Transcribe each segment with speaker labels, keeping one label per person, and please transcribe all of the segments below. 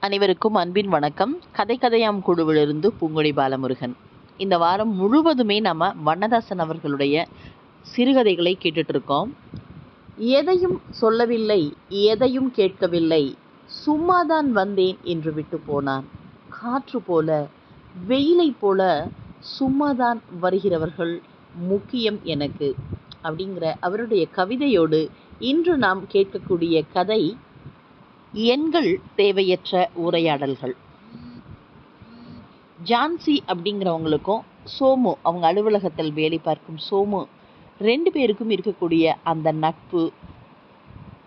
Speaker 1: அனைவருக்கும் அன்பின் வணக்கம். கதை கதையாம் குழுவிலிருந்து பூங்கொடி பாலமுருகன். இந்த வாரம் முழுவதுமே நம்ம வண்ணதாசன் அவர்களுடைய சிறுகதைகளை கேட்டுட்டு இருக்கோம் எதையும் சொல்லவில்லை எதையும் கேட்கவில்லை. சும்மாதான் வந்தேன் என்று விட்டு போனான். காற்று போல வெயிலை போல சும்மாதான் வருகிறவர்கள் முக்கியம் எனக்கு. அப்படிங்கிற அவருடைய கவிதையோடு இன்று நாம் கேட்கக்கூடிய கதை எண்கள் தேவையற்ற உரையாடல்கள். ஜான்சி அப்படிங்கிறவங்களுக்கும் சோமு அவங்க அலுவலகத்தில் வேலை பார்க்கும் சோமு ரெண்டு பேருக்கும் இருக்கக்கூடிய அந்த நட்பு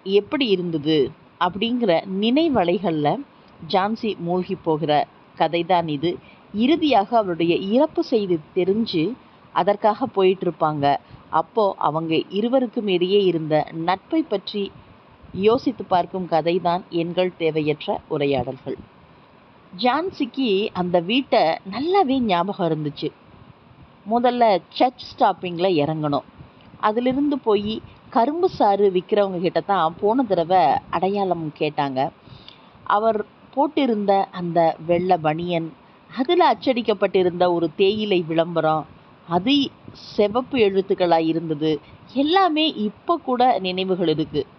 Speaker 1: எப்படி இருந்தது அப்படிங்கிற நினைவலைகளில் ஜான்சி மூழ்கி போகிற கதை தான் இது. இறுதியாக அவருடைய இறப்பு செய்தி தெரிஞ்சு அதற்காக போயிட்டு இருப்பாங்க. அப்போ அவங்க இருவருக்கும் இடையே இருந்த நட்பை பற்றி யோசித்து பார்க்கும் கதைதான் எண்கள் தேவையற்ற உரையாடல்கள். ஜான்சிக்கு அந்த வீட்டை நல்லாவே ஞாபகம் இருந்துச்சு. முதல்ல சர்ச் ஸ்டாப்பிங்கில் இறங்கணும். அதிலிருந்து போய் கரும்பு சாறு விற்கிறவங்க கிட்ட தான் போன தடவை அடையாளம் கேட்டாங்க. அவர் போட்டிருந்த அந்த வெள்ளை பனியன் அதில் அச்சடிக்கப்பட்டிருந்த ஒரு தேயிலை விளம்பரம் அது செவப்பு எழுத்துக்களாக இருந்தது. எல்லாமே இப்போ கூட நினைவுகள் இருக்குது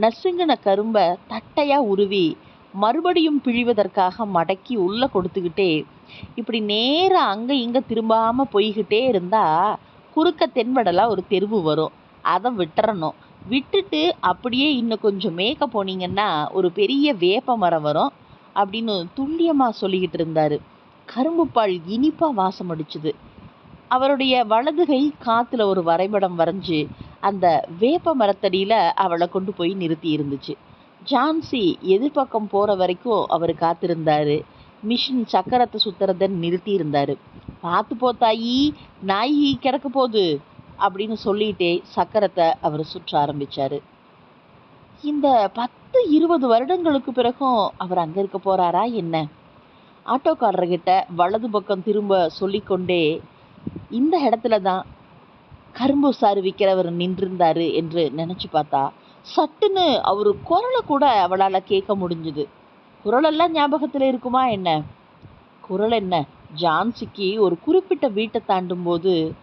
Speaker 1: நசுங்கின கரும்பை தட்டையாக உருவி மறுபடியும் பிழிவதற்காக மடக்கி உள்ளே கொடுத்துக்கிட்டே இப்படி நேராக அங்கே இங்கே திரும்பாமல் போய்கிட்டே இருந்தால் குறுக்க தென்படலாம் ஒரு தெருவு வரும். அதை விட்டுறணும். விட்டுட்டு அப்படியே இன்னும் கொஞ்சம் மேய்க்க போனீங்கன்னா ஒரு பெரிய வேப்ப மரம் வரும் அப்படின்னு துல்லியமாக சொல்லிக்கிட்டு இருந்தார். கரும்பு பால் இனிப்பாக வாசம் அடிச்சுது. அவருடைய வலதுகை காத்துல ஒரு வரைபடம் வரைஞ்சு அந்த வேப்ப மரத்தடியில் அவளை கொண்டு போய் நிறுத்தி இருந்துச்சு. ஜான்சி எதிர்பக்கம் போகிற வரைக்கும் அவர் காத்திருந்தார். மிஷின் சக்கரத்தை சுத்துறத நிறுத்தி இருந்தார். பார்த்து போத்தாயி நாய் கிடக்க போகுது அப்படின்னு சொல்லிட்டே சக்கரத்தை அவர் சுற்ற ஆரம்பித்தார் இந்த பத்து இருபது வருடங்களுக்கு பிறகும் அவர் அங்கே இருக்க போகிறாரா என்ன? ஆட்டோக்காரர்கிட்ட வலது பக்கம் திரும்ப சொல்லிக்கொண்டே இந்த இடத்துல தான் கரும்பு சாறு விற்கிறவர் நின்றிருந்தாரு என்று நினச்சி பார்த்தா சட்டுன்னு அவர் குரலை கூட அவளால் கேட்க முடிஞ்சுது. குரலெல்லாம் ஞாபகத்தில் இருக்குமா என்ன? குரல் என்ன? ஜான்சிக்கு ஒரு குறிப்பிட்ட வீட்டை தாண்டும் போது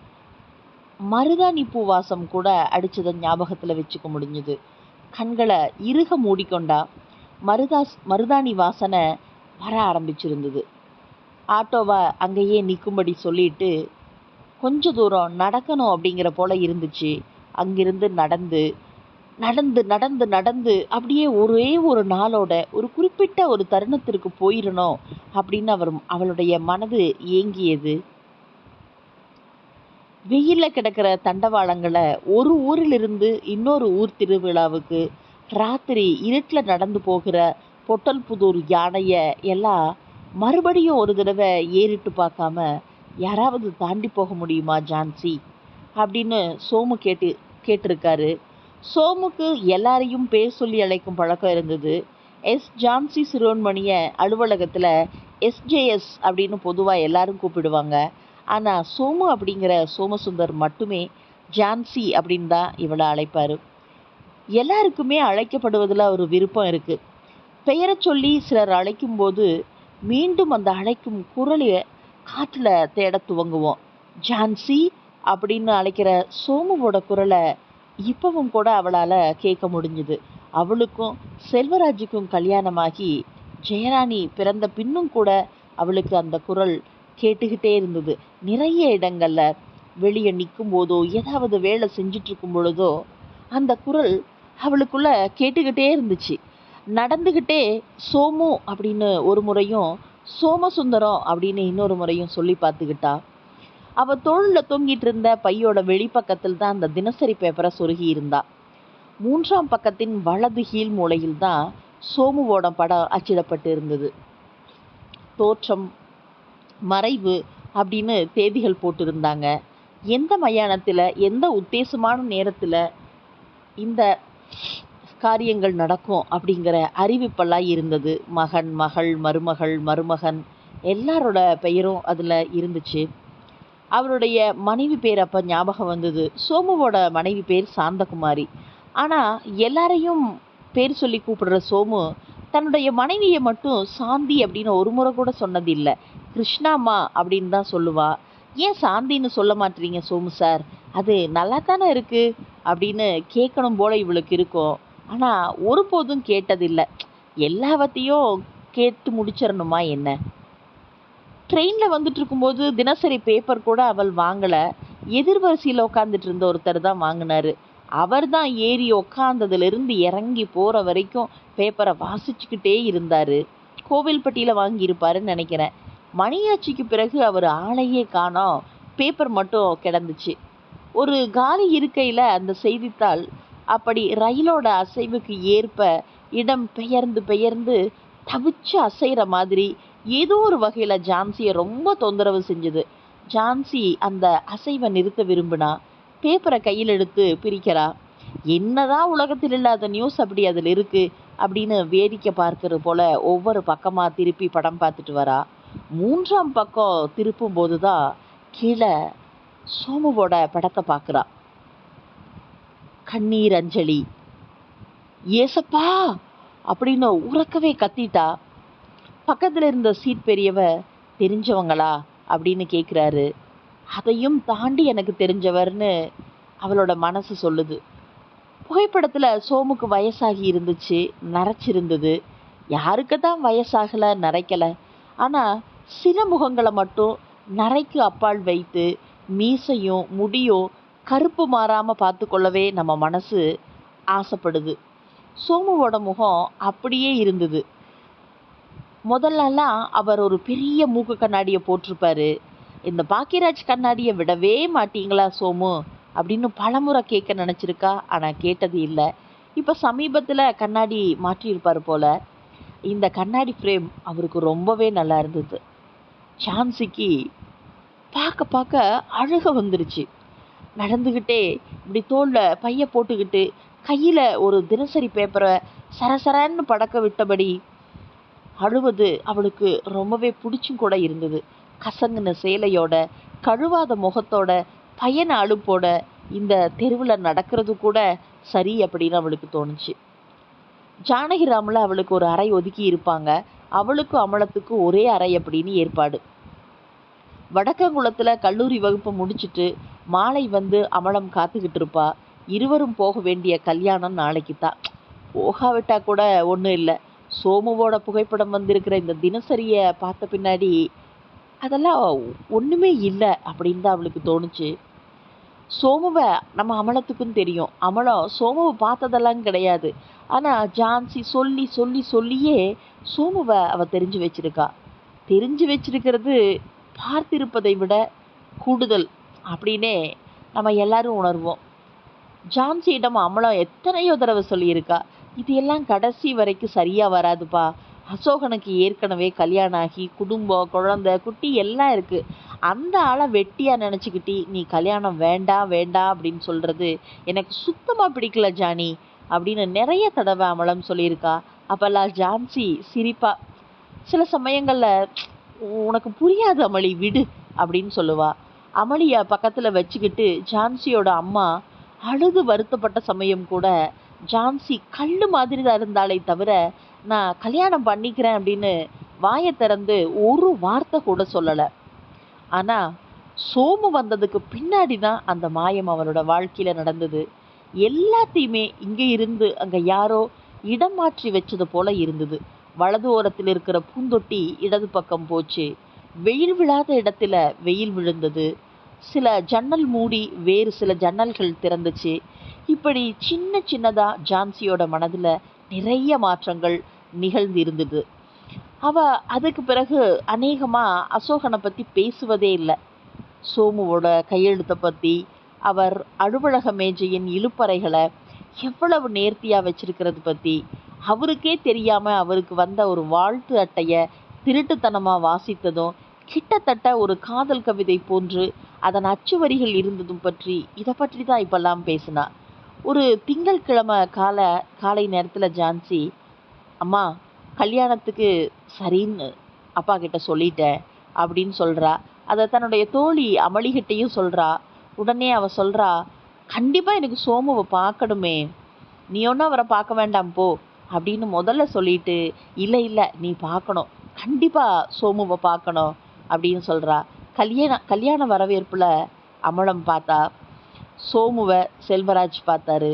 Speaker 1: மருதாணி பூ வாசம் கூட அடித்ததை ஞாபகத்தில் வச்சுக்க முடிஞ்சுது. கண்களை இறுக மூடிக்கொண்டா மருதாஸ் மருதாணி வாசனை வர ஆரம்பிச்சிருந்தது. ஆட்டோவை அங்கேயே நிற்கும்படி சொல்லிட்டு கொஞ்ச தூரம் நடக்கணும் அப்படிங்கிற போல இருந்துச்சு. அங்கிருந்து நடந்து நடந்து நடந்து நடந்து அப்படியே ஒரே ஒரு நாளோட ஒரு குறிப்பிட்ட ஒரு தருணத்திற்கு போயிடணும் அப்படின்னு அவர் அவளுடைய மனது ஏங்கியது. வெயிலில் கிடக்கிற தண்டவாளங்களை ஒரு ஊரிலிருந்து இன்னொரு ஊர் திருவிழாவுக்கு ராத்திரி இருட்டில் நடந்து போகிற பொட்டல் புதூர் யானைய எல்லாம் மறுபடியும் ஒரு தடவை ஏறிட்டு பார்க்காம யாராவது தாண்டி போக முடியுமா ஜான்சி? அப்படின்னு சோமு கேட்டு கேட்டிருக்காரு. சோமுக்கு எல்லாரையும் பேர் சொல்லி அழைக்கும் பழக்கம் இருந்தது. எஸ். ஜான்சி சிறுவன்மணியை அலுவலகத்தில் எஸ்ஜேஎஸ் அப்படின்னு பொதுவாக எல்லாரும் கூப்பிடுவாங்க. ஆனால் சோமு அப்படிங்கிற சோமசுந்தர் மட்டுமே ஜான்சி அப்படின்னு தான் இவளை அழைப்பார். எல்லாருக்குமே அழைக்கப்படுவதில் ஒரு விருப்பம் இருக்குது பெயரை சொல்லி சிலர் அழைக்கும்போது மீண்டும் அந்த அழைக்கும் குரலை காற்றில் தேட துவங்குவோம். ஜான்சி அப்படின்னு அழைக்கிற சோமுவோட குரலை இப்பவும் கூட அவளால் கேட்க முடிஞ்சுது. அவளுக்கும் செல்வராஜுக்கும் கல்யாணமாகி ஜெயராணி பிறந்த பின்னும் கூட அவளுக்கு அந்த குரல் கேட்டுக்கிட்டே இருந்தது. நிறைய இடங்களில் வெளியே நிற்கும் போதோ ஏதாவது வேலை செஞ்சிட்ருக்கும் பொழுதோ அந்த குரல் அவளுக்குள்ளே கேட்டுக்கிட்டே இருந்துச்சு. நடந்துக்கிட்டே சோமு அப்படின்னு ஒரு முறையும் சோமசுந்தரம் அப்படின்னு இன்னொரு முறையும் சொல்லி பார்த்துக்கிட்டா. அவள் தோளில் தொங்கிட்டு இருந்த பையோட வெளிப்பக்கத்தில் தான் அந்த தினசரி பேப்பரை சொருகி இருந்தா. மூன்றாம் பக்கத்தின் வலது கீழ் மூலையில் தான் சோமுவோட படம் அச்சிடப்பட்டு இருந்தது. தோற்றம் மறைவு அப்படின்னு தேதிகள் போட்டிருந்தாங்க. எந்த மயானத்தில் எந்த உத்தேசமான நேரத்தில் இந்த காரியங்கள் நடக்கும் அப்படிங்கிற அறிவிப்பெல்லாம் இருந்தது. மகன் மகள் மருமகள் மருமகன் எல்லாரோட பெயரும் அதில் இருந்துச்சு. அவருடைய மனைவி பேர் அப்போ ஞாபகம் வந்தது. சோமுவோட மனைவி பேர் சாந்தகுமாரி. ஆனால் எல்லாரையும் பேர் சொல்லி கூப்பிடுற சோமு தன்னுடைய மனைவியை மட்டும் சாந்தி அப்படின்னு ஒரு முறை கூட சொன்னதில்லை. கிருஷ்ணாம்மா அப்படின்னு தான் சொல்லுவா. ஏன் சாந்தின்னு சொல்ல மாட்டீங்க சோமு சார் அது நல்லா தானே இருக்குது அப்படின்னு கேட்கணும் போல இவளுக்கு இருக்கும். ஆனால் ஒருபோதும் கேட்டதில்லை. எல்லாவற்றையும் கேட்டு முடிச்சிடணுமா என்ன? ட்ரெயினில் வந்துட்டு இருக்கும்போது தினசரி பேப்பர் கூட அவள் வாங்கலை. எதிர்வரிசையில் உட்காந்துட்டு இருந்த ஒருத்தர் தான் வாங்கினாரு. அவர் தான் ஏறி உக்காந்ததுலேருந்து இறங்கி போகிற வரைக்கும் பேப்பரை வாசிச்சுக்கிட்டே இருந்தார். கோவில்பட்டியில் வாங்கியிருப்பாருன்னு நினைக்கிறேன். மணியாட்சிக்கு பிறகு அவர் ஆளையே காணோம். பேப்பர் மட்டும் கிடந்துச்சு. ஒரு காலி இருக்கையில் அந்த செய்தித்தாள் அப்படி ரயிலோட அசைவுக்கு ஏற்ப இடம் பெயர்ந்து பெயர்ந்து தவிச்சு அசைகிற மாதிரி ஏதோ ஒரு வகையில் ஜான்சியை ரொம்ப தொந்தரவு செஞ்சுது. ஜான்சி அந்த அசைவை நிறுத்த விரும்பினா பேப்பரை கையில் எடுத்து பிரிக்கிறா. என்னதான் உலகத்தில் இல்லாத நியூஸ் அப்படி அதில் இருக்குது அப்படின்னு வேடிக்கை பார்க்கறது போல ஒவ்வொரு பக்கமாக திருப்பி படம் பார்த்துட்டு வரா. மூன்றாம் பக்கம் திருப்பும் போது தான் கீழே சோமுவோட படத்தை பார்க்குறா. கண்ணீர் அஞ்சலி. ஏசப்பா! அப்படின்னு உறக்கவே கத்திட்டா. பக்கத்தில் இருந்த சீட் பெரியவ தெரிஞ்சவங்களா? அப்படின்னு கேட்குறாரு அதையும் தாண்டி எனக்கு தெரிஞ்சவர்னு அவளோட மனசு சொல்லுது. புகைப்படத்தில் சோமுக்கு வயசாகி இருந்துச்சு நரைச்சிருந்தது. யாருக்கு தான் வயசாகலை நரைக்கலை. ஆனால் சில முகங்களை மட்டும் நரைக்கு அப்பால் வைத்து மீசையும் முடியும் கருப்பு மாறாமல் பார்த்து கொள்ளவே நம்ம மனசு ஆசைப்படுது. சோமுவோட முகம் அப்படியே இருந்தது. முதல்லலாம் அவர் ஒரு பெரிய மூக்கு கண்ணாடியை போட்டிருப்பாரு. இந்த பாக்கியராஜ் கண்ணாடியை விடவே மாட்டீங்களா சோமு? அப்படின்னு பலமுறை கேட்க நினச்சிருக்கா. ஆனால் கேட்டது இல்லை. இப்போ சமீபத்தில் கண்ணாடி மாற்றியிருப்பார் போல. இந்த கண்ணாடி ஃப்ரேம் அவருக்கு ரொம்பவே நல்லா இருந்தது. சான்சிக்கு பார்க்க பார்க்க அழுக வந்துருச்சு. நடந்துக்கிட்டே இப்படி தோளில் பைய போட்டுக்கிட்டு கையில் ஒரு தினசரி பேப்பரை சரசரன்னு படக்க விட்டபடி அழுவது அவளுக்கு ரொம்பவே பிடிச்சும் கூட இருந்தது. கசங்கின சேலையோட கழுவாத முகத்தோட பயண அழுப்போட இந்த தெருவில் நடக்கிறது கூட சரி அப்படின்னு அவளுக்கு தோணுச்சு. ஜானகிராமில் அவளுக்கு ஒரு அறை ஒதுக்கி இருப்பாங்க. அவளுக்கும் அமலத்துக்கும் ஒரே அறை அப்படின்னு ஏற்பாடு. வடக்கங்குளத்தில் கல்லூரி வகுப்பு முடிச்சுட்டு மாலை வந்து அமலம் காத்துக்கிட்டு இருப்பா இருவரும் போக வேண்டிய கல்யாணம் நாளைக்கு தான் போகாவிட்டா கூட ஒன்றும் இல்லை. சோமுவோட புகைப்படம் வந்திருக்கிற இந்த தினசரியை பார்த்த பின்னாடி அதெல்லாம் ஒன்றுமே இல்லை அப்படின்னு தான் அவளுக்கு தோணுச்சு. சோமுவை நம்ம அமலத்துக்கும் தெரியும். அமலம் சோமுவை பார்த்ததெல்லாம் கிடையாது. ஆனால் ஜான்சி சொல்லி சொல்லி சொல்லியே சோமுவை அவள் தெரிஞ்சு வச்சிருக்கா. தெரிஞ்சு வச்சிருக்கிறது பார்த்திருப்பதை விட கூடுதல். அப்படின்னே நம்ம எல்லாரும் உணர்வோம். ஜான்சியிடம் அமலம் எத்தனையோ தடவை சொல்லியிருக்கா இது எல்லாம் கடைசி வரைக்கும் சரியாக வராதுப்பா. அசோகனுக்கு ஏற்கனவே கல்யாணம் ஆகி குடும்பம் குழந்தை குட்டி எல்லாம் இருக்குது அந்த ஆளை வெட்டியாக நினச்சிக்கிட்டி நீ கல்யாணம் வேண்டாம் வேண்டாம் அப்படின்னு சொல்கிறது எனக்கு சுத்தமாக பிடிக்கல ஜானி அப்படின்னு நிறைய தடவை அமலம் சொல்லியிருக்கா. அப்போல்லாம் ஜான்சி சிரிப்பா சில சமயங்களில் உனக்கு புரியாது அமளி விடு அப்படின்னு சொல்லுவாள் அமளியை பக்கத்தில் வச்சுக்கிட்டு ஜான்சியோட அம்மா அழுது வருத்தப்பட்ட சமயம் கூட ஜான்சி கல் மாதிரி தான் இருந்தாலே தவிர நான் கல்யாணம் பண்ணிக்கிறேன் அப்படின்னு வாயை திறந்து ஒரு வார்த்தை கூட சொல்லலை. ஆனால் சோமு வந்ததுக்கு பின்னாடி தான் அந்த மாயம் அவளோட வாழ்க்கையில் நடந்தது. எல்லாத்தையுமே இங்கே இருந்து அங்கே யாரோ இடம் மாற்றி வச்சது போல இருந்தது. வலது ஓரத்தில் இருக்கிற பூந்தொட்டி இடது பக்கம் போச்சு. வெயில் விழாத இடத்துல வெயில் விழுந்தது. சில ஜன்னல் மூடி வேறு சில ஜன்னல்கள் திறந்துச்சு. இப்படி சின்ன சின்னதாக ஜான்சியோட மனதில் நிறைய மாற்றங்கள் நிகழ்ந்து இருந்தது அவ அதுக்கு பிறகு அநேகமாக அசோகனை பற்றி பேசுவதே இல்லை. சோமுவோட கையெழுத்தை பற்றி அவர் அலுவலக மேஜையின் இழுப்பறைகளை எவ்வளவு நேர்த்தியாக வச்சிருக்கிறது பற்றி அவருக்கே தெரியாமல் அவருக்கு வந்த ஒரு வாழ்த்து அட்டையை திருட்டுத்தனமாக வாசித்ததும் கிட்டத்தட்ட ஒரு காதல் கவிதை போன்று அதன் அச்சு வரிகள் இருந்ததும் பற்றி இதை பற்றி தான் இப்பெல்லாம் பேசினா. ஒரு திங்கட்கிழமை கால காலை நேரத்தில் ஜான்சி அம்மா கல்யாணத்துக்கு சரின்னு அப்பா கிட்ட சொல்லிட்டேன் அப்படின்னு சொல்கிறா அதை தன்னுடைய தோழி அமளிகிட்டையும் சொல்கிறா உடனே அவ சொல்கிறா கண்டிப்பாக எனக்கு சோமுவை பார்க்கணுமே. நீ ஒன்றும் அவரை பார்க்க வேண்டாம் போ அப்படின்னு முதல்ல சொல்லிட்டு இல்லை இல்லை நீ பார்க்கணும். கண்டிப்பாக சோமுவை பார்க்கணும் அப்படின்னு சொல்கிறா கல்யாண கல்யாண வரவேற்பில் அமலம் பார்த்தா சோமுவை செல்வராஜ் பார்த்தாரு.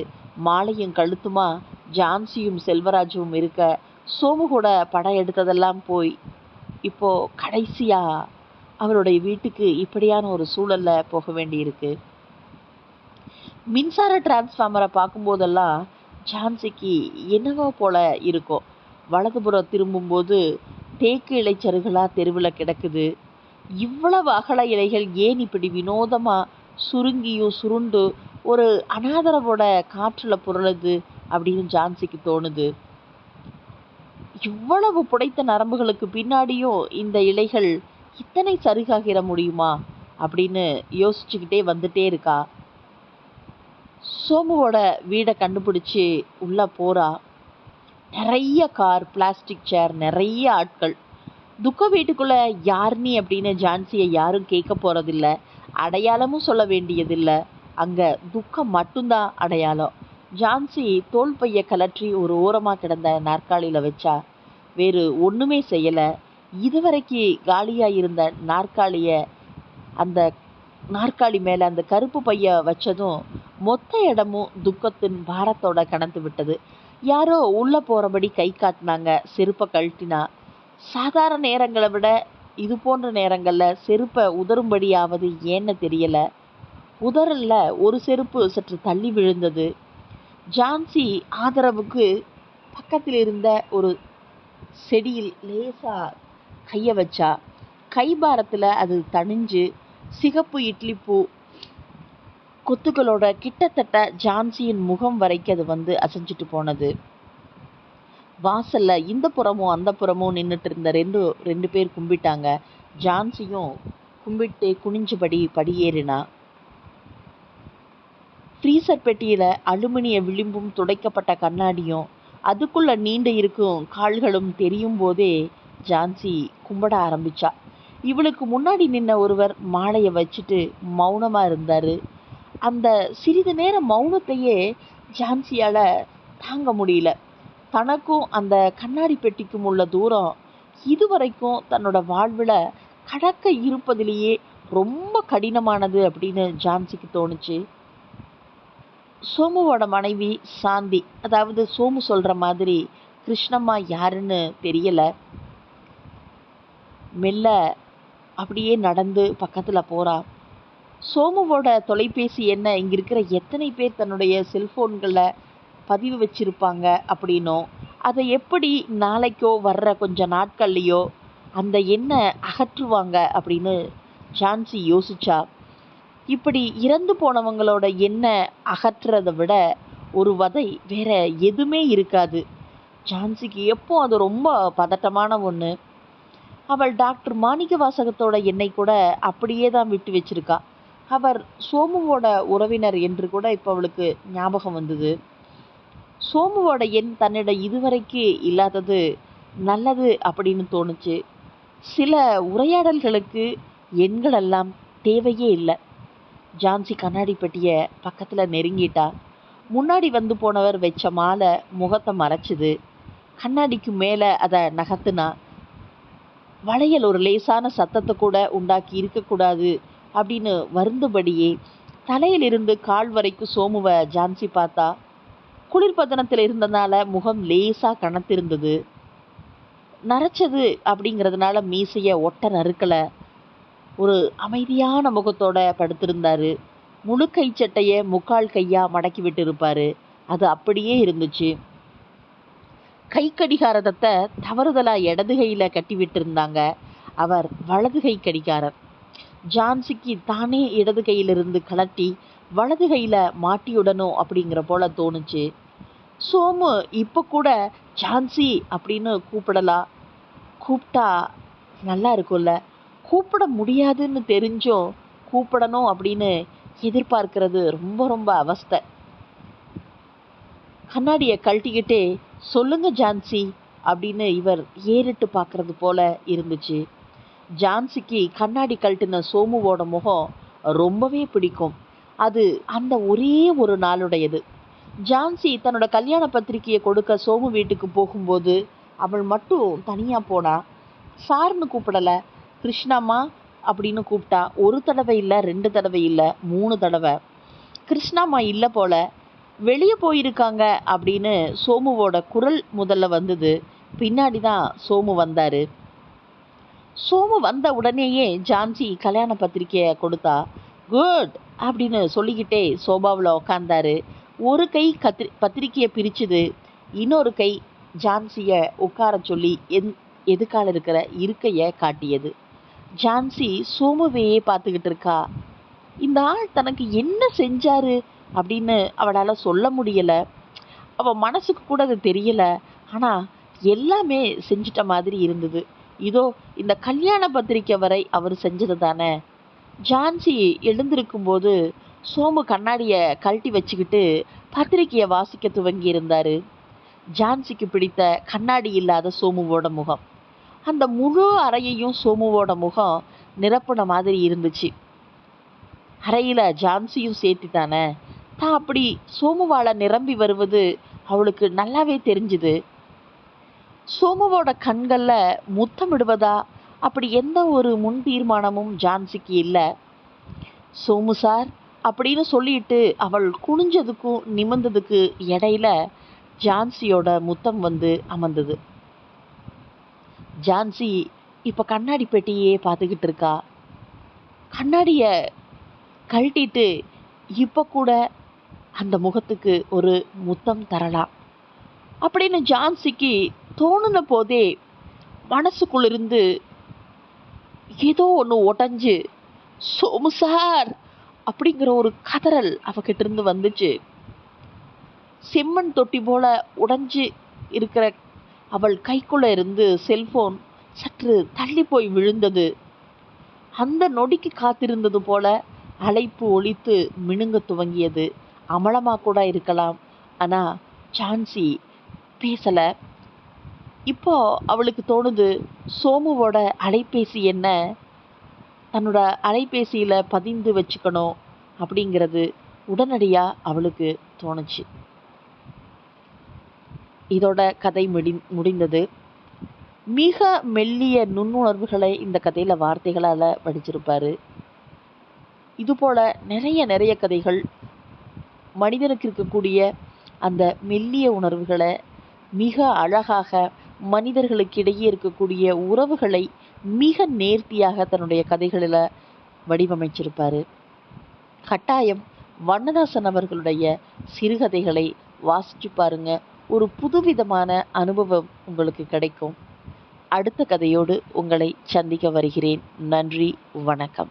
Speaker 1: மாலையும் கழுத்துமா ஜான்சியும் செல்வராஜும் இருக்க சோமு கூட படம் எடுத்ததெல்லாம் போய் இப்போ கடைசியாக அவருடைய வீட்டுக்கு இப்படியான ஒரு சூழலில் போக வேண்டியிருக்கு. மின்சார டிரான்ஸ்ஃபார்மரை பார்க்கும்போதெல்லாம் ஜான்சிக்கு என்னவோ போல இருக்கும். வலதுபுறம் திரும்பும்போது தேக்கு இலைச்சருகளாக தெருவில் கிடக்குது. இவ்வளவு அகல இலைகள் ஏன் இப்படி வினோதமாக சுருங்கியும் சுருண்டு ஒரு அனாதரவோட காற்றில் புரளுது அப்படின்னு ஜான்சிக்கு தோணுது. இவ்வளவு புடைத்த நரம்புகளுக்கு பின்னாடியும் இந்த இலைகள் இத்தனை சருகாகிற முடியுமா அப்படின்னு யோசிச்சுக்கிட்டே வந்துட்டே இருக்கா. சோமுவோட வீடை கண்டுபிடிச்சி உள்ளே போறா. நிறைய கார் பிளாஸ்டிக் சேர் நிறைய ஆட்கள். துக்க வீட்டுக்குள்ள யார் நீ அப்படின்னு ஜான்சியை யாரும் கேட்க போகிறதில்ல அடையாளமும் சொல்ல வேண்டியதில்லை. அங்கே துக்கம் மட்டும்தான் அடையாளம். ஜான்சி தோல் பைய கலற்றி ஒரு ஓரமாக கிடந்த நாற்காலியில் வச்சா. வேறு ஒன்றுமே செய்யலை. இதுவரைக்கு காலியாக இருந்த நாற்காலியை அந்த நாற்காலி மேலே அந்த கருப்பு பைய வச்சதும் மொத்த இடமும் துக்கத்தின் பாரத்தோட கனத்து விட்டது. யாரோ உள்ளே போகிறபடி கை காட்டினாங்க. செருப்பை கழட்டினா. சாதாரண நேரங்களை விட இது போன்ற நேரங்களில் செருப்பை உதறும்படியாவது ஏன்னு தெரியல. உதறல ஒரு செருப்பு சற்று தள்ளி விழுந்தது. ஜான்சி ஆதரவுக்கு பக்கத்தில் இருந்த ஒரு செடியில் லேசா கையை வச்சா. கைபாரத்தில் அது தணிஞ்சு சிகப்பு இட்லி பூ கொத்துக்களோட கிட்டத்தட்ட ஜான்சியின் முகம் வரைக்கும் அது வந்து அசைஞ்சிட்டு போனது. வாசல்ல இந்த புறமும் அந்த புறமும் நின்றுட்டு இருந்த ரெண்டு ரெண்டு பேர் கும்பிட்டாங்க. ஜான்சியும் கும்பிட்டு குனிஞ்சபடி படியேறினா. ஃப்ரீசர் பெட்டியில அலுமினிய விளிம்பும் துடைக்கப்பட்ட கண்ணாடியும் அதுக்குள்ள நீண்டு இருக்கும் கால்களும் தெரியும் போதே ஜான்சி கும்பிட ஆரம்பிச்சா. இவளுக்கு முன்னாடி நின்ன ஒருவர் மாலையை வச்சுட்டு மௌனமா இருந்தாரு. அந்த சிறிது நேர மௌனத்தையே ஜான்சியால தாங்க முடியல. தனக்கும் அந்த கண்ணாடி பெட்டிக்கும் உள்ள தூரம் இதுவரைக்கும் தன்னோட வாழ்வில் கடக்க இருப்பதிலேயே ரொம்ப கடினமானது அப்படின்னு ஜான்சிக்கு தோணுச்சு. சோமுவோட மனைவி சாந்தி அதாவது சோமு சொல்கிற மாதிரி கிருஷ்ணம்மா யாருன்னு தெரியலை. மெல்ல அப்படியே நடந்து பக்கத்தில் போகிறா சோமுவோட தொலைபேசி என்ன இங்கே இருக்கிற எத்தனை பேர் தன்னுடைய செல்ஃபோன்களில் பதிவு வச்சிருப்பாங்க அப்படின்னும் அதை எப்படி நாளைக்கோ வர்ற கொஞ்ச நாட்கள்லையோ அந்த எண்ணை அகற்றுவாங்க அப்படின்னு ஜான்சி யோசிச்சா. இப்படி இறந்து போனவங்களோட எண்ணெய் அகற்றுறதை விட ஒரு வதை வேற எதுவுமே இருக்காது. ஜான்சிக்கு எப்போ அது ரொம்ப பதட்டமான ஒன்று அவள் டாக்டர் மாணிக்க வாசகத்தோட எண்ணெய் கூட அப்படியே தான் விட்டு வச்சிருக்கா. அவர் சோமுவோட உறவினர் என்று கூட இப்போ அவளுக்கு ஞாபகம் வந்தது. சோமுவோட எண் தன்னிடம் இதுவரைக்கு இல்லாதது நல்லது அப்படின்னு தோணுச்சு. சில உரையாடல்களுக்கு எண்கள் எல்லாம் தேவையே இல்லை. ஜான்சி கண்ணாடி பெட்டியை பக்கத்தில் நெருங்கிட்டா. முன்னாடி வந்து போனவர் வச்ச மாலை முகத்தை மறைச்சிது. கண்ணாடிக்கு மேலே அதை நகர்த்துனா வளையல் ஒரு லேசான சத்தத்தை கூட உண்டாக்கி இருக்கக்கூடாது அப்படின்னு வருந்தபடியே தலையிலிருந்து கால் வரைக்கும் சோமுவை ஜான்சி பார்த்தா குளிர்பதனத்தில் இருந்ததுனால முகம் லேசாக கனத்திருந்தது. நரைச்சது அப்படிங்கிறதுனால மீசையை ஒட்ட நறுக்கலை. ஒரு அமைதியான முகத்தோட படுத்திருந்தார். முழு கை முக்கால் கையாக மடக்கி விட்டு இருப்பார் அது அப்படியே இருந்துச்சு. கை கடிகாரத்தை தவறுதலாக இடது கையில் கட்டி விட்டிருந்தாங்க. அவர் வலது கை கடிகாரர். ஜான்சிக்கு தானே இடது கையிலிருந்து கலட்டி வலது கையில் மாட்டியுடணும் அப்படிங்கிற போல தோணுச்சு. சோமு இப்போ கூட ஜான்சி அப்படின்னு கூப்பிடலாம் கூப்பிட்டா நல்லா இருக்கும்ல. கூப்பிட முடியாதுன்னு தெரிஞ்சும் கூப்பிடணும் அப்படின்னு எதிர்பார்க்கிறது ரொம்ப ரொம்ப அவஸ்தை. கண்ணாடியை கழட்டிக்கிட்டே சொல்லுங்க ஜான்சி அப்படின்னு இவர் ஏறிட்டு பார்க்கறது போல இருந்துச்சு. ஜான்சிக்கு கண்ணாடி கழட்டின சோமுவோட முகம் ரொம்பவே பிடிக்கும். அது அந்த ஒரே ஒரு நாளுடையது. ஜான்சி தன்னோட கல்யாண பத்திரிக்கையை கொடுக்க சோமு வீட்டுக்கு போகும்போது அவள் மட்டும் தனியாக போனா சார்னு கூப்பிடலை. கிருஷ்ணாமா அப்படின்னு கூப்பிட்டா ஒரு தடவை இல்லை ரெண்டு தடவை இல்லை மூணு தடவை. கிருஷ்ணாமா இல்லை போல வெளியே போயிருக்காங்க அப்படின்னு சோமுவோட குரல் முதல்ல வந்தது. பின்னாடி தான் சோமு வந்தார். சோமு வந்த உடனேயே ஜான்சி கல்யாண பத்திரிக்கையை கொடுத்தா குட் அப்படின்னு சொல்லிக்கிட்டே சோபாவில் உக்காந்தாரு. ஒரு கை கத்திரி பத்திரிக்கையை பிரிச்சுது இன்னொரு கை ஜான்சியை உட்கார சொல்லி எந் எதுக்கால இருக்கிற இருக்கையை காட்டியது. ஜான்சி சோமுவையே பார்த்துக்கிட்டு இருக்கா இந்த ஆள் தனக்கு என்ன செஞ்சாரு? அப்படின்னு அவளால் சொல்ல முடியல. அவள் மனசுக்கு கூட அது தெரியல. ஆனால் எல்லாமே செஞ்சிட்ட மாதிரி இருந்தது. இதோ இந்த கல்யாண பத்திரிக்கை வரை அவர் செஞ்சது தானே. ஜான்சி எழுந்திருக்கும்போது சோமு கண்ணாடியை கழட்டி வச்சுக்கிட்டு பத்திரிக்கையை வாசிக்க துவங்கி இருந்தார் ஜான்சிக்கு பிடித்த கண்ணாடி இல்லாத சோமுவோட முகம். அந்த முழு அறையையும் சோமுவோட முகம் நிரப்புன மாதிரி இருந்துச்சு. அறையில் ஜான்சியும் சேர்த்து தானே தான் அப்படி சோமுவால நிரம்பி வருவது அவளுக்கு நல்லாவே தெரிஞ்சுது. சோமுவோட கண்களில் முத்தமிடுவதா அப்படி எந்த ஒரு முன் தீர்மானமும் ஜான்சிக்கு இல்லை. சோமு சார் அப்படின்னு சொல்லிட்டு அவள் குனிஞ்சதுக்கும் நிமிர்ந்ததுக்கு இடையில ஜான்சியோட முத்தம் வந்து அமர்ந்தது. ஜான்சி இப்போ கண்ணாடி பெட்டியே பார்த்துக்கிட்டு இருக்கா. கண்ணாடியை கழட்டிட்டு இப்போ கூட அந்த முகத்துக்கு ஒரு முத்தம் தரலாம் அப்படின்னு ஜான்சிக்கு தோணுன போதே மனசுக்குள்ளிருந்து ஏதோ ஒன்று உடஞ்சு சோமு சார் அப்படிங்கிற ஒரு கதறல் அவகிட்ட இருந்து வந்துச்சு. செம்மண் தொட்டி போல உடைஞ்சு இருக்கிற அவள் கைக்குள்ள இருந்து செல்போன் சற்று தள்ளி போய் விழுந்தது. அந்த நொடிக்கு காத்திருந்தது போல அழைப்பு ஒழித்து மினுங்க துவங்கியது. அமலமா கூட இருக்கலாம். ஆனா சான்சி பேசல. இப்போ அவளுக்கு தோணுது சோமுவோட அலைபேசி என்ன? தன்னோட அலைபேசியில் பதிந்து வச்சுக்கணும் அப்படிங்கிறது உடனடியாக அவளுக்கு தோணுச்சு. இதோட கதை முடி முடிந்தது. மிக மெல்லிய நுண்ணுணர்வுகளை இந்த கதையில வார்த்தைகளால வடிச்சிருப்பாரு இது போல நிறைய நிறைய கதைகள் மனிதனுக்கு இருக்கக்கூடிய அந்த மெல்லிய உணர்வுகளை மிக அழகாக மனிதர்களுக்கிடையே இருக்கக்கூடிய உறவுகளை மிக நேர்த்தியாக தன்னுடைய கதைகளில் வடிவமைச்சிருப்பார். கட்டாயம் வண்ணதாசன் அவர்களுடைய சிறுகதைகளை வாசிச்சு பாருங்க. ஒரு புதுவிதமான அனுபவம் உங்களுக்கு கிடைக்கும். அடுத்த கதையோடு உங்களை சந்திக்க வருகிறேன். நன்றி வணக்கம்.